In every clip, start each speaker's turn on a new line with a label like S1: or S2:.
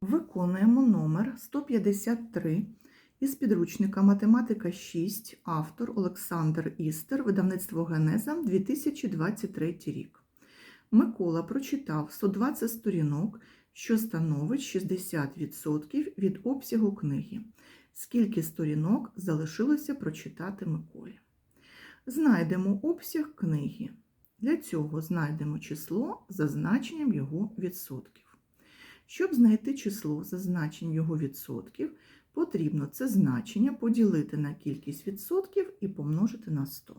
S1: Виконуємо номер 153 із підручника Математика 6, автор Олександр Істер, видавництво Генеза, 2023 рік. Микола прочитав 120 сторінок, що становить 60% від обсягу книги. Скільки сторінок залишилося прочитати Миколі? Знайдемо обсяг книги. Для цього знайдемо число за значенням його відсотків. Щоб знайти число за значенням його відсотків, потрібно це значення поділити на кількість відсотків і помножити на 100.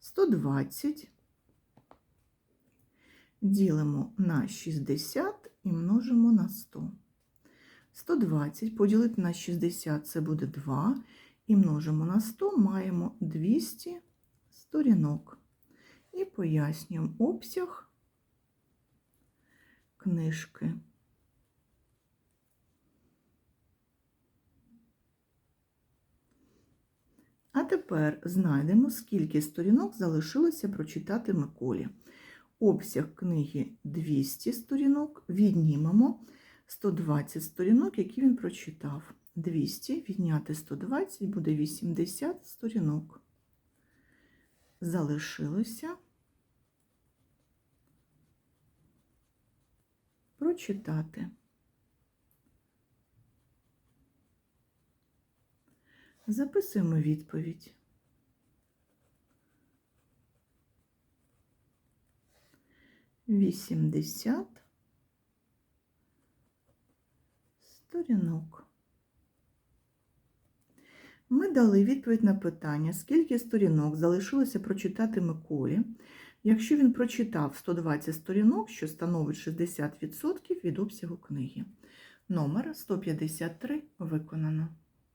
S1: 120 ділимо на 60 і множимо на 100. 120 поділити на 60 це буде 2, і множимо на 100, маємо 200 сторінок. І пояснюємо обсяг книжки. А тепер знайдемо, скільки сторінок залишилося прочитати Миколі. Обсяг книги 200 сторінок, віднімемо 120 сторінок, які він прочитав. 200 відняти 120 буде 80 сторінок. Залишилося прочитати. Записуємо відповідь. Вісімдесят сторінок. Ми дали відповідь на питання, скільки сторінок залишилося прочитати Миколі, якщо він прочитав 120 сторінок, що становить 60% від обсягу книги. Номер 153 виконано.